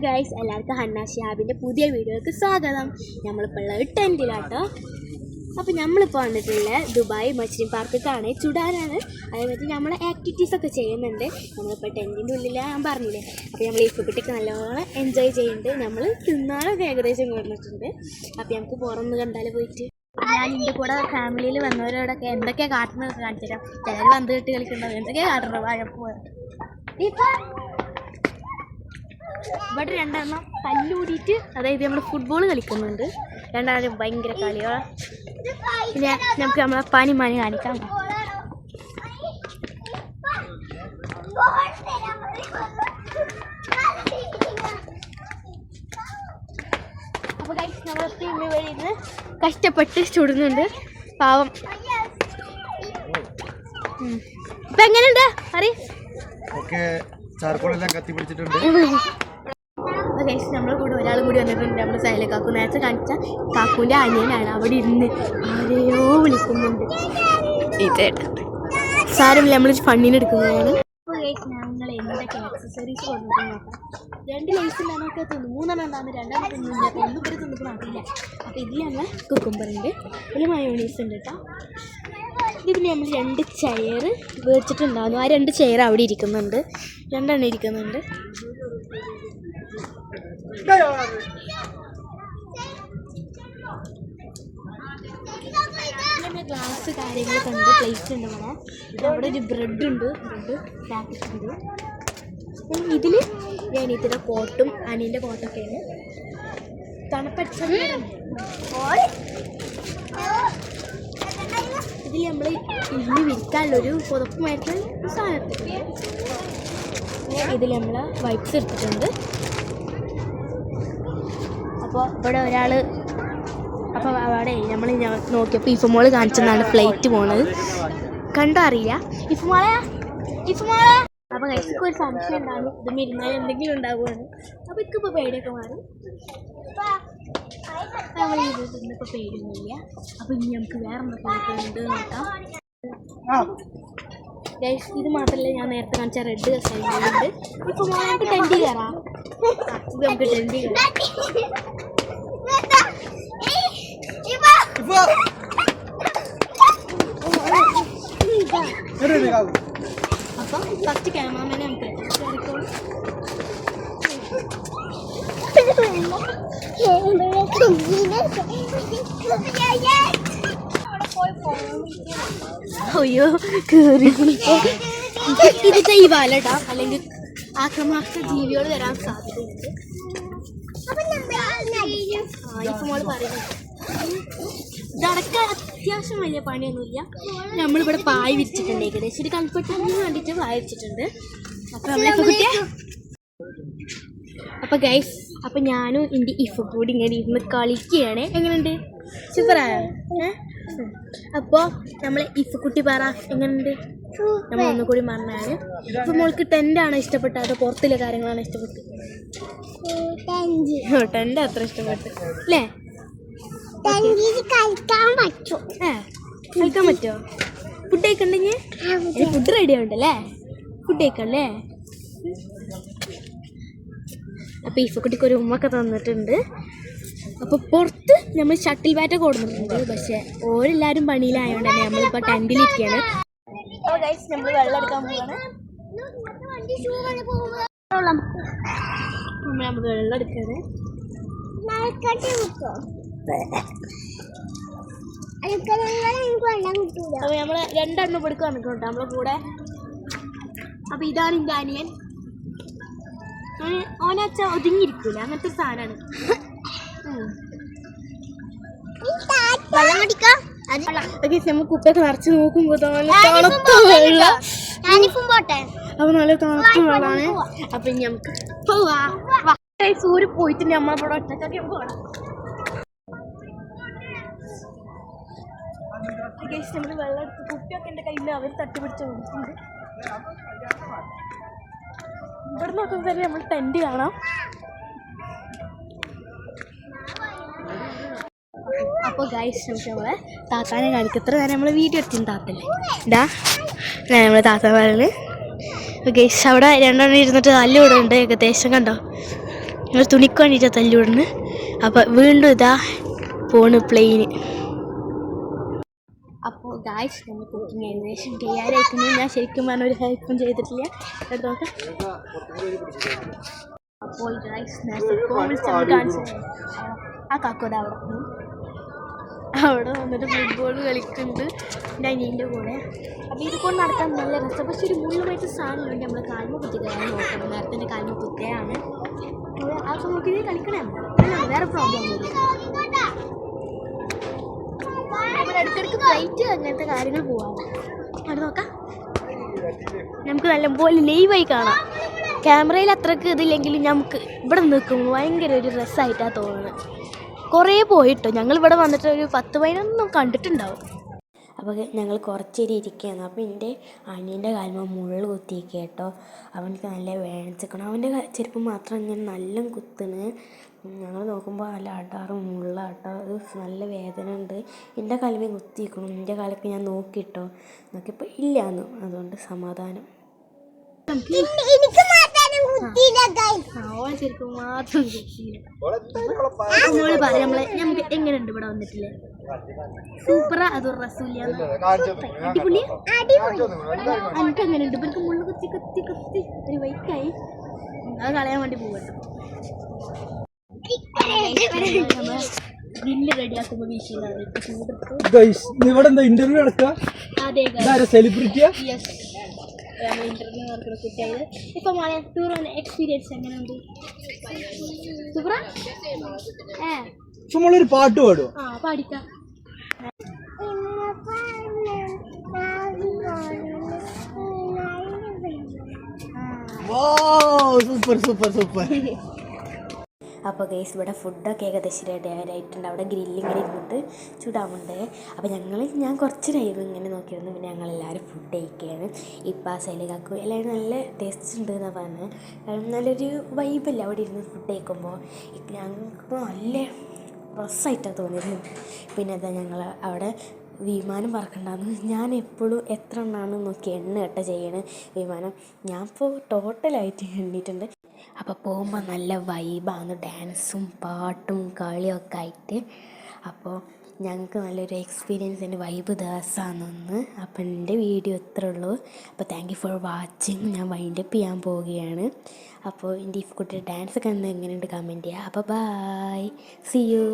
Guys എല്ലാവർക്കും Hannah ഷിഹാബിന്റെ പുതിയ വീഡിയോക്ക് സ്വാഗതം. നമ്മളിപ്പോൾ ഉള്ളത് ടെന്റിലാട്ടോ അപ്പോൾ നമ്മളിപ്പോൾ വന്നിട്ടുള്ള ദുബായ് മച്ചിനി പാർക്കിലാണ് ചുടാനാണ്. അതേപോലെ നമ്മൾ ആക്ടിവിറ്റീസ് ഒക്കെ ചെയ്യുന്നുണ്ട്. നമ്മളിപ്പോൾ ടെന്റിന്റെ ഉള്ളിൽ ഞാൻ പറഞ്ഞില്ലേ. അപ്പോൾ നമ്മൾ ഈ ഫുഡൊക്കെ നല്ലോണം എൻജോയ് ചെയ്യുന്നുണ്ട്. നമ്മൾ തിന്നാനൊക്കെ ഏകദേശം കൊണ്ടിട്ടുണ്ട് അപ്പോൾ നമുക്ക് പുറന്ന് കണ്ടാൽ പോയിട്ട്. ഞാൻ എന്റെ കൂടെ ഫാമിലിയിൽ വന്നവരോടൊക്കെ എന്തൊക്കെയാണ് കാട്ടുന്നതൊക്കെ കാണിച്ചു തരാം ചിലർ വന്ന് കെട്ടി കളിക്കുന്നത് എന്തൊക്കെയാണ് കാട്ടുന്നത്? വാഴ പോകാം ഇവിടെ രണ്ടെണ്ണം തല്ലൂടിയിട്ട് അതായത് നമ്മൾ ഫുട്ബോൾ കളിക്കുന്നുണ്ട്. രണ്ടെണ്ണം ഭയങ്കര കളിയാ. പിന്നെ നമുക്ക് നമ്മളെ പനി മാനി കാണിക്കാം അപ്പോൾ നമ്മൾ ടീം വഴി ഇരുന്ന് കഷ്ടപ്പെട്ട് ചുടുന്നുണ്ട്. പാവം. ഇപ്പൊ എങ്ങനെയുണ്ട്? അറി. ചാർക്കോളെല്ലാം കത്തി പിടിച്ചിട്ടുണ്ട് ഗൈസ് നമ്മളെ കൂടെ ഒരാൾ കൂടി വന്നിട്ടുണ്ട്. നമ്മൾ സൈല കാക്കു. നേരത്തെ കാണിച്ച കാക്കുവിന്റെ അനിയനാണ്. അവിടെ ഇരുന്ന് ആരെയോ വിളിക്കുന്നുണ്ട്. ഇതേട്ടാ സാരമില്ല നമ്മൾ ഫണ്ണിന് എടുക്കുന്നതാണ്. ഞങ്ങൾ എന്തൊക്കെ ആക്സസറീസ് കൊണ്ടുവന്ന് നോക്കാം. രണ്ട് ലൈസ് ഉണ്ടാകുന്നൊക്കെ തിന്നു മൂന്നെണ്ണം ഉണ്ടാകുന്നു രണ്ടെണ്ണം തിന്നില്ല ഒന്നും ഇവർ തിന്നിട്ട് നടക്കില്ല അപ്പോൾ ഇതിൽ ഞങ്ങൾ കുക്കുംബറുണ്ട് ഒരു മയോണീസ് ഉണ്ട് കേട്ടോ ഇത് പിന്നെ നമ്മൾ രണ്ട് ചെയർ വേടിച്ചിട്ടുണ്ടാകുന്നു ആ രണ്ട് ചെയർ അവിടെ ഇരിക്കുന്നുണ്ട്. രണ്ടെണ്ണം ഇരിക്കുന്നുണ്ട്. ഗ്ലാസ് കാര്യങ്ങൾ ഉണ്ട് പ്ലേറ്റ് ഉണ്ട് ഇവിടെ പിന്നെ അവിടെ ഒരു ബ്രെഡ് ഉണ്ട്. ബ്രെഡ് പാക്കറ്റ് ഉണ്ട്. ഇതിൽ ഞാൻ ഇതിന്റെ കോട്ടും അനിയന്റെ കോട്ടൊക്കെയാണ് തണുപ്പടിച്ച ഇതിൽ നമ്മൾ ഇരുന്ന് വിരിക്കാനുള്ളൊരു പുതപ്പുമായിട്ടുള്ള സാധനം ഇതിൽ നമ്മൾ വൈപ്സ് എടുത്തിട്ടുണ്ട്. അപ്പോൾ ഇവിടെ ഒരാൾ അപ്പോൾ അവിടെ നമ്മൾ നോക്കിയപ്പോൾ ഇഫമോൾ കാണിച്ചെന്നാണ് ഫ്ലൈറ്റ് പോണത്. കണ്ടോ അറിയില്ല? ഇഫമോളെ? ഇഫമോളെ? അപ്പോൾ എനിക്ക് ഒരു സംശയം ഉണ്ടാകും ഇത് മിരുന്നാൽ എന്തെങ്കിലും ഉണ്ടാവുകയാണ്. അപ്പോൾ ഇക്കിപ്പോൾ പേടിയൊക്കെ മാറും. നമ്മൾ ഇതിപ്പോൾ പേടിയൊന്നുമില്ല അപ്പോൾ ഇനി നമുക്ക് വേറെ എന്തൊക്കെ ഉണ്ട് നോക്കാം. ഗൈസ് ഇത് മാത്രമല്ല ഞാൻ നേരത്തെ കാണിച്ച റെഡ് സൈഡിലുണ്ട് ഇപ്പൊ നമുക്ക് ടെന്റ് കയറാം ഇത്. നമുക്ക് ടെന്റ് കയറാം അപ്പൊ ഫസ്റ്റ് ക്യാമറമാനെ നമുക്ക് അയ്യോ കേറി ഇത് ദൈവാലട്ടാ അല്ലെങ്കിൽ ആക്രമണാത്മക ജീവികൾ വരാൻ സാധ്യതയുണ്ട്. ഇപ്പൊ മോൾ പറയുന്നത് ഇതടക്കാൻ അത്യാവശ്യം വലിയ പണിയൊന്നുമില്ല. നമ്മളിവിടെ പായ വിരിച്ചിട്ടുണ്ട് ഏകദേശം. ഒരു കൺഫർട്ടിന് വേണ്ടിയിട്ട് പായ വിരിച്ചിട്ടുണ്ട്. അപ്പൊ നമ്മളിപ്പോ കുട്ടിയെ അപ്പൊ ഗൈസ് അപ്പൊ ഞാനും എന്റെ ഇഫ് കൂടി ഇങ്ങനെ ഇരുന്ന് കളിക്കുകയാണ്. എങ്ങനെയുണ്ട്? സൂപ്പറായോ? അപ്പോൾ നമ്മൾ ഇഫ് കുട്ടി പറ എങ്ങനെയുണ്ട്? നമ്മൾ ഒന്നുകൂടി മറന്നാണ്. ഇപ്പൊ മോൾക്ക് ടെന്റാണോ ഇഷ്ടപ്പെട്ടത്. അതോ പുറത്തുള്ള കാര്യങ്ങളാണ് ഇഷ്ടപ്പെട്ടത്. ടെന്റ് അത്ര ഇഷ്ടപ്പെട്ടത്. അല്ലേ? കളിക്കാൻ പറ്റും. ഏ കളിക്കാൻ പറ്റുമോ ഫുഡ് കഴിക്കണ്ടെങ്കിൽ ഫുഡ് റെഡി ആവണ്ടല്ലേ ഫുഡ് കഴിക്കല്ലേ അപ്പോൾ ഈഫക്കുട്ടിക്ക് ഒരു ഉമ്മൊക്കെ തന്നിട്ടുണ്ട്. അപ്പോൾ പുറത്ത് നമ്മൾ ഷട്ടിൽ ബാറ്റൊക്കെ കൊടുത്തിട്ടുണ്ട് പക്ഷേ ഓരെല്ലാവരും പണിയിലായതുകൊണ്ട് തന്നെ നമ്മളിപ്പോൾ ടെന്റിലിരിക്കുകയാണ് നമ്മൾ വെള്ളം എടുക്കാൻ പോവാണ്. നമ്മൾ വെള്ളം കിട്ടൂല അപ്പോൾ നമ്മൾ രണ്ടെണ്ണം എടുക്കാൻ നിൽക്കുന്നുണ്ട് നമ്മളെ കൂടെ. അപ്പോൾ ഇതാണ് എന്റെ അനിയൻ. ഓനച്ച ഒതുങ്ങിയിരിക്കൂല. അങ്ങനത്തെ ഒരു സാധനമാണ് വെള്ളം കുടിക്കാം? ഓക്കെ നമ്മൾ കുപ്പൊക്കെ നിറച്ച് നോക്കുമ്പോൾ തണുത്ത വെള്ളം. അപ്പൊ നല്ല തണുത്ത വെള്ളമാണ് അപ്പൊ ഇനി നമുക്ക് പോവാ. സൂര്യ പോയിട്ട് നമ്മളിവിടെ ഒറ്റക്കൊക്കെ പോകണം നമ്മൾ വെള്ളം എടുത്ത് കുപ്പിയൊക്കെ എന്റെ കയ്യിൽ അവർ തട്ടിപ്പിടിച്ച് കൊടുക്കുന്നുണ്ട് ഇവിടെ നോക്കുമ്പോൾ തന്നെ നമ്മൾ ടെന്റ് കാണാം. അപ്പോൾ ഗൈസ് നമുക്ക് നമ്മളെ താത്താനെ കാണിക്കും. ഇത്ര നേരം നമ്മൾ വീഡിയോ എത്തിയും താത്തല്ലേ? ഇതാ. നമ്മൾ താത്ത പറയുന്നത് ഗൈസ് അവിടെ രണ്ടെണ്ണം ഇരുന്നിട്ട് തല്ലുവിടുന്നുണ്ട് ഏകദേശം കണ്ടോ? നിങ്ങൾ തുണിക്ക് വേണ്ടിയിട്ടാണ് തല്ലുവിടുന്നത് അപ്പോൾ വീണ്ടും ഇതാ പോണ് പ്ലെയിന് അപ്പോൾ ഗായ്സ് നമ്മൾ കുക്കിംഗ് ഏകദേശം ഞാൻ ശരിക്കും പറഞ്ഞ ഒരു ഹെൽപ്പും ചെയ്തിട്ടില്ല. എടുത്ത് നോക്കാം. അപ്പോൾ ഗായ്സ് ആ കാക്കോട് അവിടെ. അവിടെ വന്നിട്ട് ഫുട്ബോൾ കളിക്കുന്നുണ്ട്. ഡൈനിന്റെ കൂടെ. അപ്പോൾ ഇത് കൊണ്ട് നടത്താൻ നല്ല രസം. പക്ഷേ ഒരു മുള്ളുമായിട്ട് സാധനമുണ്ട് നമ്മൾ കാൽമ കുത്തിക്കാൻ നോക്കണം നേരത്തെ കാൽമ കുത്തിയാണ് അത് ആ സമയത്ത് ഇത് കളിക്കണേ. വേറെ പ്രോബ്ലം ഒന്നുമില്ല. നമ്മൾ ഇടയ്ക്കിടയ്ക്ക് ഫ്ലൈറ്റ് അങ്ങനത്തെ കാര്യങ്ങൾ പോവാം. അവിടെ നോക്കാം. നമുക്ക് നല്ലപോലെ ലൈവായി കാണാം. ക്യാമറയിൽ അത്രയ്ക്ക് ഇതില്ലെങ്കിലും നമുക്ക് ഇവിടെ നിൽക്കുമ്പോൾ ഭയങ്കര ഒരു രസമായിട്ടാണ് തോന്നുന്നത്. കുറേ പോയിട്ടോ? ഞങ്ങൾ ഇവിടെ വന്നിട്ട് ഒരു പത്ത് പതിനൊന്നും കണ്ടിട്ടുണ്ടാവും. അപ്പോൾ ഞങ്ങൾ കുറച്ചേരി ഇരിക്കുകയാണ്. അപ്പോൾ എന്റെ അനിയന്റെ കാൽമ മുള്ളു കുത്തിയിരിക്കുക കേട്ടോ. അവനക്ക് നല്ല വേദനിച്ചിക്കണം അവന്റെ ചെരുപ്പ് മാത്രം ഇങ്ങനെ നല്ല കുത്തണ് ഞങ്ങൾ നോക്കുമ്പോൾ നല്ല അടാറും മുള്ളാട്ടോ അത് നല്ല വേദന ഉണ്ട്. എന്റെ കാലമേ കുത്തിയിരിക്കണം എന്റെ കാലൊക്കെ ഞാൻ നോക്കിയിട്ടോ നോക്കിയപ്പോൾ ഇല്ലാന്നു. അതുകൊണ്ട് സമാധാനം. ചെരുപ്പ് മാത്രം നമ്മൾ പറയാം നമ്മളെ നമുക്ക് എങ്ങനെയുണ്ട് ഇവിടെ വന്നിട്ടില്ലേ? സൂപ്പറാ അത് റസൂലിയ? അടിപൊളി. എനിക്ക് എങ്ങനെയുണ്ട്? ഇവർക്ക് മുള്ളു കുത്തി കുത്തി കുത്തി. ഒരു വൈക്കായി. അത് കളയാൻ വേണ്ടി പോകട്ടോ ഇവിടെ എന്താ ഇന്റർവ്യൂ നടക്കുക? സെലിബ്രിറ്റിയാ ഇന്റർവ്യൂ നടക്കുന്ന കുട്ടിയായത് ഇപ്പൊ ടൂർ എക്സ്പീരിയൻസ് എങ്ങനെയുണ്ട്? സൂപ്പറാ ഏ. നമ്മളൊരു പാട്ട് പാടുവോ? ആ പാടിക്കാം. സൂപ്പർ സൂപ്പർ സൂപ്പർ അപ്പോൾ ഗൈസ് ഇവിടെ ഫുഡൊക്കെ ഏകദേശം റെഡി ആയിട്ടുണ്ട് അവിടെ ഗ്രില്ലിങ്ങനെ ഇരുന്നിട്ട് ചൂടാവുന്നുണ്ട്. അപ്പോൾ ഞങ്ങൾ ഞാൻ കുറച്ച് ടൈം ഇങ്ങനെ നോക്കിയിരുന്നു. പിന്നെ ഞങ്ങൾ എല്ലാവരും ഫുഡ് കഴിക്കുകയാണ്. ഇപ്പം സൈലികാക്കും എല്ലാവരും നല്ല ടേസ്റ്റ് ഉണ്ട് എന്നാണ് പറഞ്ഞത് കാരണം നല്ലൊരു വൈബല്ല അവിടെ ഇരുന്ന് ഫുഡ് കഴിക്കുമ്പോൾ. ഞങ്ങൾക്ക് നല്ല റസ്സായിട്ടാണ് തോന്നിയത്. പിന്നെ എന്താ ഞങ്ങൾ അവിടെ വിമാനം പറക്കണ്ടാന്ന് ഞാൻ എപ്പോഴും എത്ര എണ്ണാണെന്ന് നോക്കി എണ്ണ കേട്ട ചെയ്യണ. വിമാനം ഞാൻ ഇപ്പോൾ ടോട്ടലായിട്ട് എണ്ണിയിട്ടുണ്ട് അപ്പോൾ പോകുമ്പോൾ നല്ല വൈബാണ് ഡാൻസും പാട്ടും കളിയൊക്കെ ആയിട്ട്. അപ്പോൾ ഞങ്ങൾക്ക് നല്ലൊരു എക്സ്പീരിയൻസ് എന്റെ വൈബ് ദിവസമാണെന്ന് അപ്പം എന്റെ വീഡിയോ ഇത്രേ ഉള്ളൂ. അപ്പോൾ താങ്ക് യു ഫോർ വാച്ചിങ് ഞാൻ വൈൻഡപ്പ് ചെയ്യാൻ പോവുകയാണ്. അപ്പോൾ എന്റെ ഈ കുട്ടിയുടെ ഡാൻസ് ഒക്കെ എങ്ങനെയുണ്ട് കമന്റ് ചെയ്യുക. അപ്പോൾ ബായ് സി യു